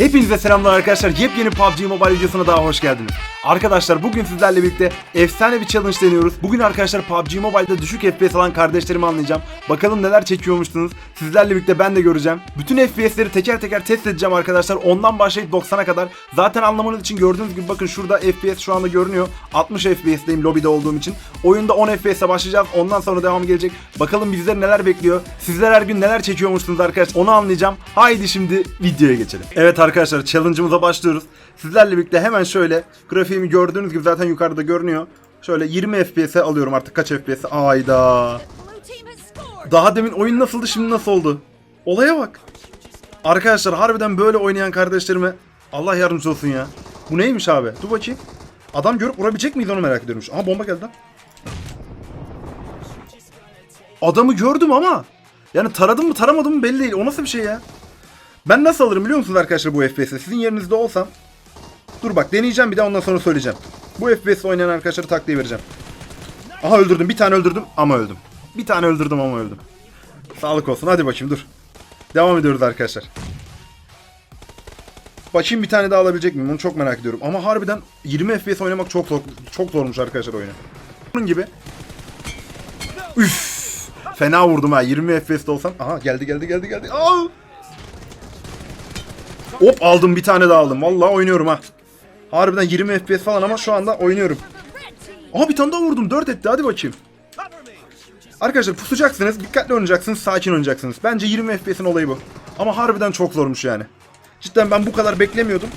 Hepinize selamlar arkadaşlar. Yepyeni PUBG Mobile videosuna daha hoş geldiniz. Arkadaşlar bugün sizlerle birlikte efsane bir challenge deniyoruz. Bugün arkadaşlar PUBG Mobile'da düşük FPS alan kardeşlerimi anlayacağım. Bakalım neler çekiyormuşsunuz. Sizlerle birlikte ben de göreceğim. Bütün FPS'leri teker teker test edeceğim arkadaşlar. Ondan başlayıp 90'a kadar. Zaten anlamanız için gördüğünüz gibi bakın şurada FPS şu anda görünüyor. 60 FPS'teyim lobide olduğum için. Oyunda 10 FPS'e başlayacağız. Ondan sonra devam gelecek. Bakalım bizleri neler bekliyor. Sizler her gün neler çekiyormuşsunuz arkadaşlar. Onu anlayacağım. Haydi şimdi videoya geçelim. Evet arkadaşlar challenge'ımıza başlıyoruz. Sizlerle birlikte hemen şöyle grafiğimi gördüğünüz gibi zaten yukarıda görünüyor. Şöyle 20 FPS'e alıyorum artık kaç FPS? Ayda. Daha demin oyun nasıldı şimdi nasıl oldu? Olaya bak. Arkadaşlar harbiden böyle oynayan kardeşlerime Allah yardımcısı olsun ya. Bu neymiş abi? Dur bakayım. Adam görüp vurabilecek miyiz onu merak ediyorum. Aha bomba geldi lan. Adamı gördüm ama yani taradım mı taramadım mı belli değil. O nasıl bir şey ya? Ben nasıl alırım biliyor musunuz arkadaşlar bu FPS'i? Sizin yerinizde olsam. Dur bak deneyeceğim bir de ondan sonra söyleyeceğim. Bu FPS oynayan arkadaşlara taktiği vereceğim. Aha öldürdüm. Bir tane öldürdüm ama öldüm. Bir tane öldürdüm ama öldüm. Sağlık olsun. Hadi bakayım dur. Devam ediyoruz arkadaşlar. Bakayım bir tane daha alabilecek miyim? Onu çok merak ediyorum. Ama harbiden 20 FPS oynamak çok zor, çok zormuş arkadaşlar oyunu. Bunun gibi. Üf! Fena vurdum ha. 20 FPS'te olsam. Aha geldi geldi geldi geldi. Aa! Hop aldım bir tane daha aldım. Vallahi oynuyorum ha. Harbiden 20 FPS falan ama şu anda oynuyorum. Aha bir tane daha vurdum. 4 etti. Hadi bakayım. Arkadaşlar pusacaksınız. Dikkatli oynayacaksınız. Sakin oynayacaksınız. Bence 20 FPS'in olayı bu. Ama harbiden çok zormuş yani. Cidden ben bu kadar beklemiyordum.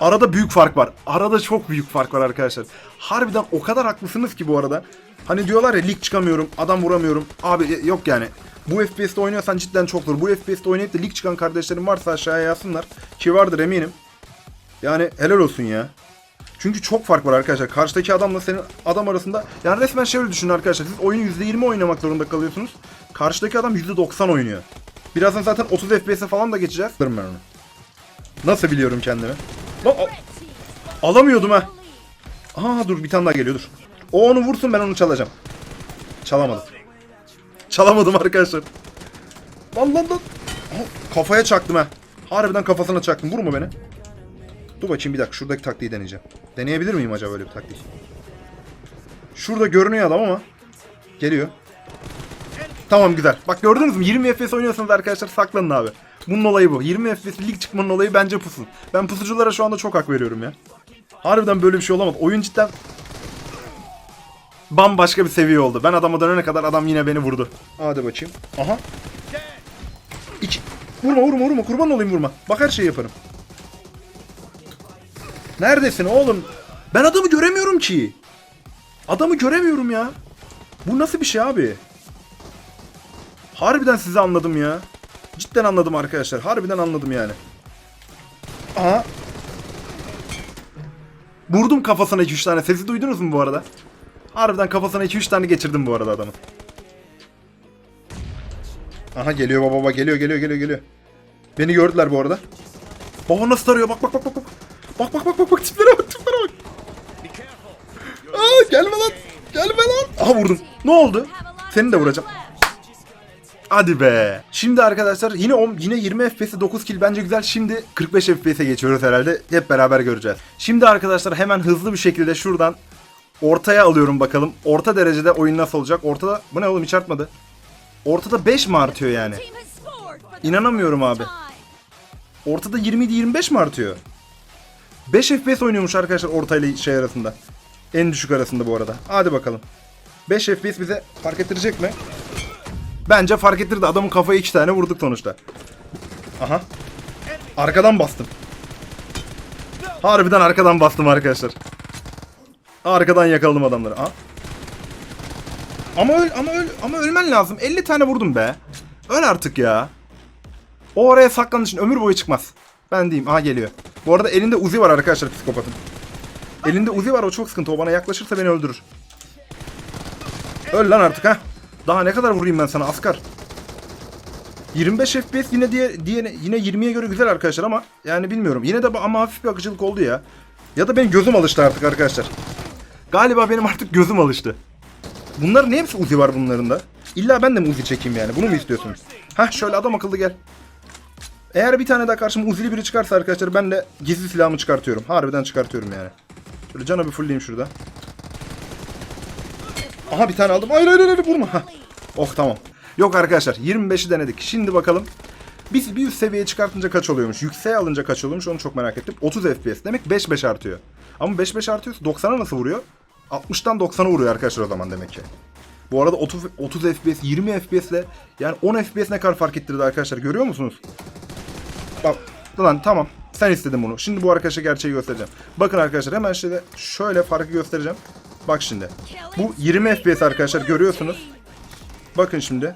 Arada büyük fark var. Arada çok büyük fark var arkadaşlar. Harbiden o kadar haklısınız ki bu arada. Hani diyorlar ya lig çıkamıyorum, adam vuramıyorum. Abi e, yok yani. Bu FPS'te oynuyorsan cidden çok zor. Bu FPS'te oynayıp da lig çıkan kardeşlerim varsa aşağıya yazsınlar. Ki vardır eminim. Yani helal olsun ya. Çünkü çok fark var arkadaşlar. Karşıdaki adamla senin adam arasında yani resmen şöyle düşünün arkadaşlar. Siz oyunu %20 oynamak zorunda kalıyorsunuz. Karşıdaki adam %90 oynuyor. Birazdan zaten 30 FPS'e falan da geçeceğiz. Ben onu. Nasıl biliyorum kendimi? Lan, al- alamıyordum ha. Aa dur bir tane daha geliyor dur. O onu vursun ben onu çalacağım. Çalamadım. Çalamadım arkadaşlar. Lan lan lan. Kafaya çaktım ha. Harbiden kafasına çaktım. Vurma beni. Dur bakayım bir dakika şuradaki taktiği deneyeceğim. Deneyebilir miyim acaba böyle bir taktik? Şurada görünüyor adam ama. Geliyor. Tamam güzel. Bak gördünüz mü? 20 FPS oynuyorsanız arkadaşlar saklanın abi. Bunun olayı bu. 20 FPS lig çıkmanın olayı bence pusun. Ben pusuculara şu anda çok hak veriyorum ya. Harbiden böyle bir şey olamadı. Oyun cidden bambaşka bir seviye oldu. Ben adama dönene kadar adam yine beni vurdu. Hadi bakayım. Aha. İki. Vurma vurma vurma. Kurban olayım vurma. Bak her şeyi yaparım. Neredesin oğlum? Ben adamı göremiyorum ki. Adamı göremiyorum ya. Bu nasıl bir şey abi? Harbiden sizi anladım ya. Cidden anladım arkadaşlar. Harbiden anladım yani. Aha. Vurdum kafasına 2-3 tane. Sesi duydunuz mu bu arada? Harbiden kafasına 2-3 tane geçirdim bu arada adamın. Aha geliyor baba baba geliyor geliyor geliyor geliyor. Beni gördüler bu arada. Baba nasıl tarıyor bak bak bak bak bak. Bak bak bak bak tiplere bak tiplere bak. Aa gelme lan. Gelme lan. Aha vurdum. Ne oldu? Seni de vuracağım. Hadi be. Şimdi arkadaşlar yine on, yine 20 FPS'e 9 kill bence güzel. Şimdi 45 FPS'e geçiyoruz herhalde. Hep beraber göreceğiz. Şimdi arkadaşlar hemen hızlı bir şekilde şuradan ortaya alıyorum bakalım. Orta derecede oyun nasıl olacak? Ortada bu ne oğlum hiç artmadı. Ortada 5 mi artıyor yani? İnanamıyorum abi. Ortada 27-25 mi artıyor? 5 FPS oynuyormuş arkadaşlar ortayla şey arasında. En düşük arasında bu arada. Hadi bakalım. 5 FPS bize fark ettirecek mi? Bence fark ettirdi. Adamın kafaya 2 tane vurduk sonuçta. Aha. Arkadan bastım. Harbiden arkadan bastım arkadaşlar. Arkadan yakaladım adamları. Aha. Ama öl ama öl ama ölmen lazım. 50 tane vurdum be. Öl artık ya. O oraya saklandığı için ömür boyu çıkmaz. Ben diyeyim. Aha geliyor. Bu arada elinde Uzi var arkadaşlar psikopatın. Elinde Uzi var o çok sıkıntı. O bana yaklaşırsa beni öldürür. Öl lan artık ha. Daha ne kadar vurayım ben sana askar. 25 FPS yine diye, diye yine 20'ye göre güzel arkadaşlar ama yani bilmiyorum. Yine de ama hafif bir akıcılık oldu ya. Ya da benim gözüm alıştı artık arkadaşlar. Galiba benim artık gözüm alıştı. Bunların hepsi Uzi var bunların da. İlla ben de mi Uzi çekeyim yani? Bunu mu istiyorsunuz? Hah şöyle adam akıllı gel. Eğer bir tane daha karşıma uzili biri çıkarsa arkadaşlar ben de gizli silahımı çıkartıyorum. Harbiden çıkartıyorum yani. Şöyle canı bir fullleyeyim şurada. Aha bir tane aldım. Hayır hayır hayır vurma. Oh tamam. Yok arkadaşlar 25'i denedik. Şimdi bakalım. Biz bir üst seviyeye çıkartınca kaç oluyormuş? Yükseğe alınca kaç oluyormuş onu çok merak ettim. 30 FPS demek 5-5 artıyor. Ama 5-5 artıyorsa 90'a nasıl vuruyor? 60'tan 90'a vuruyor arkadaşlar o zaman demek ki. Bu arada 30, 30 FPS, 20 FPS ile yani 10 FPS ne kadar fark ettirdi arkadaşlar görüyor musunuz? Bak lan tamam sen istedin bunu. Şimdi bu arkadaşa gerçeği göstereceğim. Bakın arkadaşlar hemen şöyle, şöyle farkı göstereceğim. Bak şimdi. Bu 20 FPS arkadaşlar görüyorsunuz. Bakın şimdi.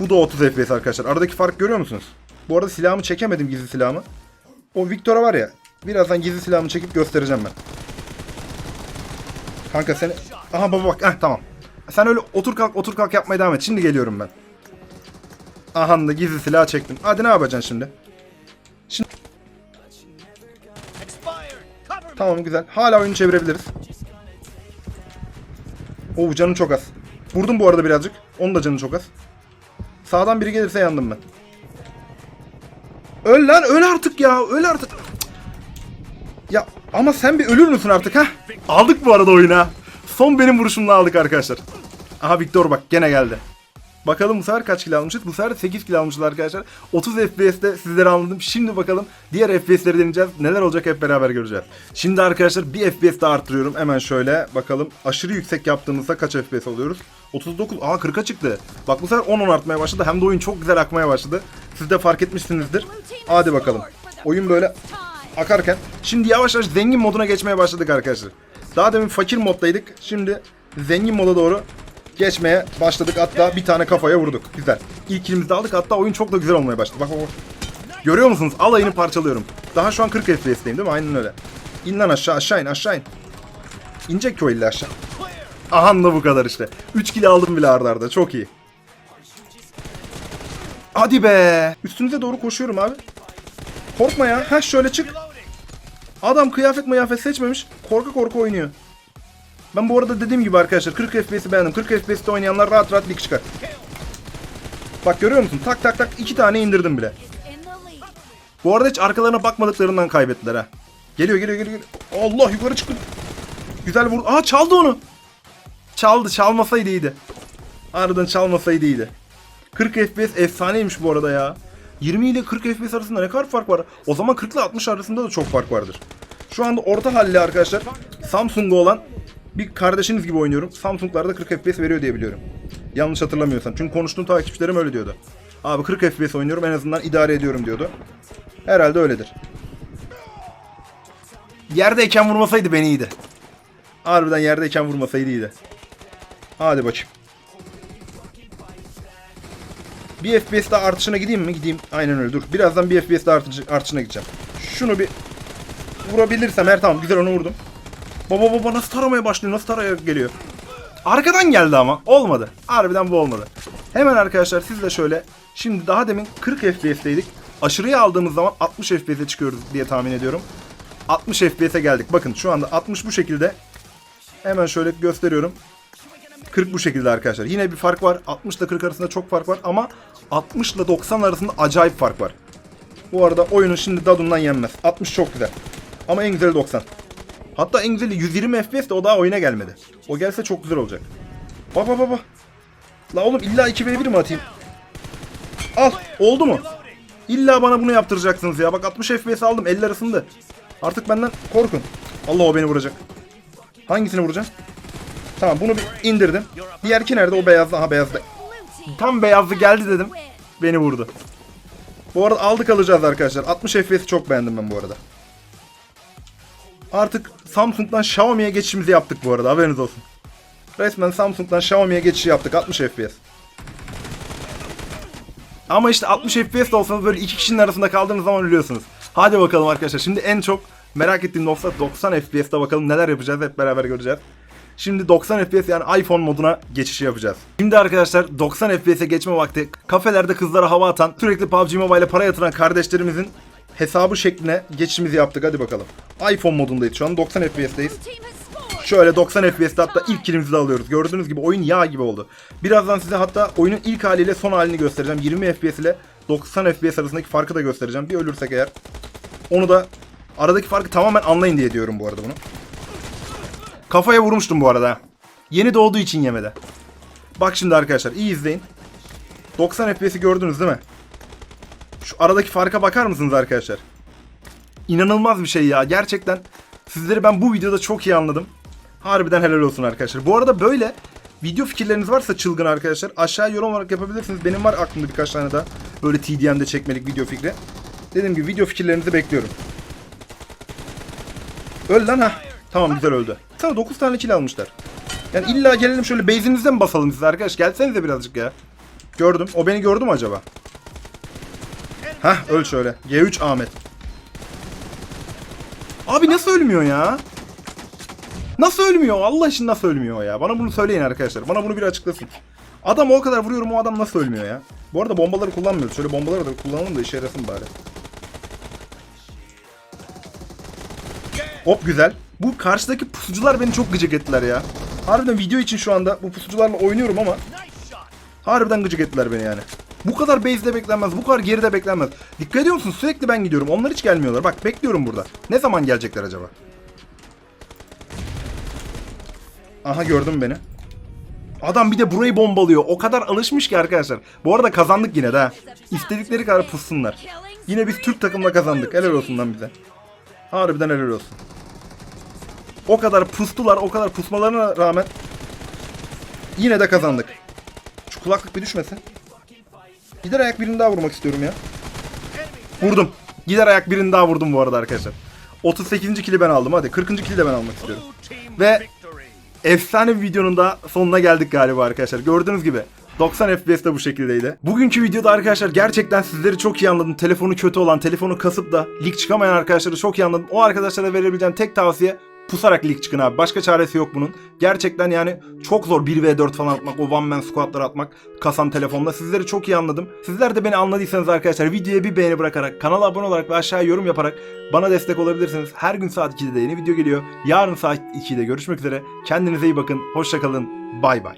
Bu da 30 FPS arkadaşlar. Aradaki fark görüyor musunuz? Bu arada silahımı çekemedim gizli silahımı. O Victor'a var ya. Birazdan gizli silahımı çekip göstereceğim ben. Kanka seni... Aha baba bak. Heh, tamam. Sen öyle otur kalk otur kalk yapmaya devam et. Şimdi geliyorum ben. Aha da gizli silah çektim. Hadi ne yapacaksın şimdi? Şimdi... Tamam güzel. Hala oyunu çevirebiliriz. Oo canım çok az. Vurdum bu arada birazcık. Onun da canı çok az. Sağdan biri gelirse yandım ben. Öl lan öl artık ya öl artık. Ya ama sen bir ölür müsün artık ha? Aldık bu arada oyuna. Son benim vuruşumla aldık arkadaşlar. Aha Victor bak gene geldi. Bakalım bu sefer kaç kill almışız? Bu sefer 8 kill almışız arkadaşlar. 30 FPS'te sizlere anladım. Şimdi bakalım diğer FPS'leri deneyeceğiz. Neler olacak hep beraber göreceğiz. Şimdi arkadaşlar bir FPS daha arttırıyorum. Hemen şöyle bakalım. Aşırı yüksek yaptığımızda kaç FPS oluyoruz? 39. Aa 40'a çıktı. Bak bu sefer 10-10 artmaya başladı. Hem de oyun çok güzel akmaya başladı. Siz de fark etmişsinizdir. Hadi bakalım. Oyun böyle akarken. Şimdi yavaş yavaş zengin moduna geçmeye başladık arkadaşlar. Daha demin fakir moddaydık. Şimdi zengin moda doğru geçmeye başladık. Hatta bir tane kafaya vurduk. Güzel. İlk kilimizi aldık. Hatta oyun çok da güzel olmaya başladı. Bak bak. Görüyor musunuz? Alayını parçalıyorum. Daha şu an 40 FPS'teyim değil mi? Aynen öyle. İn lan aşağı aşağı in aşağı in. İnecek ki o illa aşağı. Aha da bu kadar işte. 3 kilo aldım bile arda arda. Çok iyi. Hadi be. Üstünüze doğru koşuyorum abi. Korkma ya. Ha şöyle çık. Adam kıyafet mıyafet seçmemiş. Korka korka oynuyor. Ben bu arada dediğim gibi arkadaşlar 40 FPS'i beğendim. 40 FPS'te oynayanlar rahat rahat lig çıkar. Bak görüyor musun? Tak tak tak iki tane indirdim bile. Bu arada hiç arkalarına bakmadıklarından kaybettiler ha. Geliyor geliyor geliyor. Allah yukarı çıktı. Güzel vur. Aa çaldı onu. Çaldı. Çalmasaydı iyiydi. Harbiden çalmasaydı iyiydi. 40 FPS efsaneymiş bu arada ya. 20 ile 40 FPS arasında ne kadar fark var? O zaman 40 ile 60 arasında da çok fark vardır. Şu anda orta halli arkadaşlar Samsung'u olan bir kardeşiniz gibi oynuyorum. Samsung'larda 40 FPS veriyor diye biliyorum. Yanlış hatırlamıyorsam. Çünkü konuştuğum takipçilerim öyle diyordu. Abi 40 FPS oynuyorum en azından idare ediyorum diyordu. Herhalde öyledir. Yerdeyken vurmasaydı beni iyiydi. Harbiden yerdeyken vurmasaydı iyiydi. Hadi bakayım. Bir FPS daha artışına gideyim mi? Gideyim. Aynen öyle dur. Birazdan bir FPS daha artışı, artışına gideceğim. Şunu bir vurabilirsem her tamam güzel onu vurdum. Baba baba nasıl taramaya başlıyor? Nasıl taraya geliyor? Arkadan geldi ama. Olmadı. Harbiden bu olmadı. Hemen arkadaşlar siz de şöyle. Şimdi daha demin 40 FPS'teydik. Aşırıya aldığımız zaman 60 FPS'e çıkıyoruz diye tahmin ediyorum. 60 FPS'e geldik. Bakın şu anda 60 bu şekilde. Hemen şöyle gösteriyorum. 40 bu şekilde arkadaşlar. Yine bir fark var. 60 ile 40 arasında çok fark var ama 60 ile 90 arasında acayip fark var. Bu arada oyunu şimdi Dadun'dan yenmez. 60 çok güzel. Ama en güzeli 90. Hatta en güzeli 120 FPS de o daha oyuna gelmedi. O gelse çok güzel olacak. Bak bak bak bak. La oğlum illa 2v1 mi atayım? Al. Oldu mu? İlla bana bunu yaptıracaksınız ya. Bak 60 FPS aldım. Eller ısındı. Artık benden korkun. Allah o beni vuracak. Hangisini vuracağım? Tamam bunu bir indirdim. Diğerki nerede? O beyazlı. Aha beyazda. Tam beyazlı geldi dedim. Beni vurdu. Bu arada aldık alacağız arkadaşlar. 60 FPS'i çok beğendim ben bu arada. Artık Samsung'dan Xiaomi'ye geçişimizi yaptık bu arada haberiniz olsun. Resmen Samsung'dan Xiaomi'ye geçişi yaptık 60 FPS. Ama işte 60 FPS olsanız böyle iki kişinin arasında kaldığınız zaman ölüyorsunuz. Hadi bakalım arkadaşlar. Şimdi en çok merak ettiğim nokta 90 FPS'te bakalım neler yapacağız hep beraber göreceğiz. Şimdi 90 FPS yani iPhone moduna geçişi yapacağız. Şimdi arkadaşlar 90 FPS'e geçme vakti kafelerde kızlara hava atan, sürekli PUBG Mobile'e para yatıran kardeşlerimizin hesabı şekline geçişimizi yaptık. Hadi bakalım. iPhone modundayız şu an 90 FPS'teyiz. Blue team has scored. Şöyle 90 FPS'te hatta ilk kilimizi de alıyoruz. Gördüğünüz gibi oyun yağ gibi oldu. Birazdan size hatta oyunun ilk haliyle son halini göstereceğim. 20 FPS ile 90 FPS arasındaki farkı da göstereceğim. Bir ölürsek eğer. Onu da aradaki farkı tamamen anlayın diye diyorum bu arada bunu. Kafaya vurmuştum bu arada. Yeni doğduğu için yemedi. Bak şimdi arkadaşlar iyi izleyin. 90 FPS'i gördünüz değil mi? Şu aradaki farka bakar mısınız arkadaşlar? İnanılmaz bir şey ya. Gerçekten sizleri ben bu videoda çok iyi anladım. Harbiden helal olsun arkadaşlar. Bu arada böyle video fikirleriniz varsa çılgın arkadaşlar aşağıya yorum olarak yapabilirsiniz. Benim var aklımda birkaç tane daha böyle TDM'de çekmelik video fikri. Dediğim gibi video fikirlerinizi bekliyorum. Öl lan ha. Tamam güzel öldü. Sana 9 tane kill almışlar. Yani illa gelelim şöyle base'inizde mi basalım siz arkadaş? Gelsenize birazcık ya. Gördüm. O beni gördü mü acaba? Hah öl şöyle. G3 Ahmet. Abi nasıl ölmüyor ya? Nasıl ölmüyor? Allah için nasıl ölmüyor ya? Bana bunu söyleyin arkadaşlar. Bana bunu bir açıklasın. Adam o kadar vuruyorum o adam nasıl ölmüyor ya? Bu arada bombaları kullanmıyoruz. Şöyle bombaları da kullanalım da işe yarasın bari. Hop güzel. Bu karşıdaki pusucular beni çok gıcık ettiler ya. Harbiden video için şu anda bu pusucularla oynuyorum ama harbiden gıcık ettiler beni yani. Bu kadar base'de beklenmez, bu kadar geride beklenmez. Dikkat ediyor musun? Sürekli ben gidiyorum. Onlar hiç gelmiyorlar. Bak bekliyorum burada. Ne zaman gelecekler acaba? Aha gördün beni. Adam bir de burayı bombalıyor. O kadar alışmış ki arkadaşlar. Bu arada kazandık yine de ha. İstedikleri kadar pussunlar. Yine biz Türk takımla kazandık. Helal olsun lan bize. Harbiden helal olsun. O kadar pustular, o kadar pusmalarına rağmen yine de kazandık. Şu kulaklık bir düşmesin. Gider ayak birini daha vurmak istiyorum ya. Vurdum. Gider ayak birini daha vurdum bu arada arkadaşlar. 38. kili ben aldım hadi. 40. kili de ben almak istiyorum. Ve efsane bir videonun da sonuna geldik galiba arkadaşlar. Gördüğünüz gibi 90 FPS de bu şekildeydi. Bugünkü videoda arkadaşlar gerçekten sizleri çok iyi anladım. Telefonu kötü olan, telefonu kasıp da lig çıkamayan arkadaşları çok iyi anladım. O arkadaşlara verebileceğim tek tavsiye pusarak lig çıkın abi. Başka çaresi yok bunun. Gerçekten yani çok zor 1v4 falan atmak, o one man squatlar atmak kasan telefonla. Sizleri çok iyi anladım. Sizler de beni anladıysanız arkadaşlar videoya bir beğeni bırakarak, kanala abone olarak ve aşağıya yorum yaparak bana destek olabilirsiniz. Her gün saat 2'de de yeni video geliyor. Yarın saat 2'de görüşmek üzere. Kendinize iyi bakın. Hoşçakalın. Bay bay.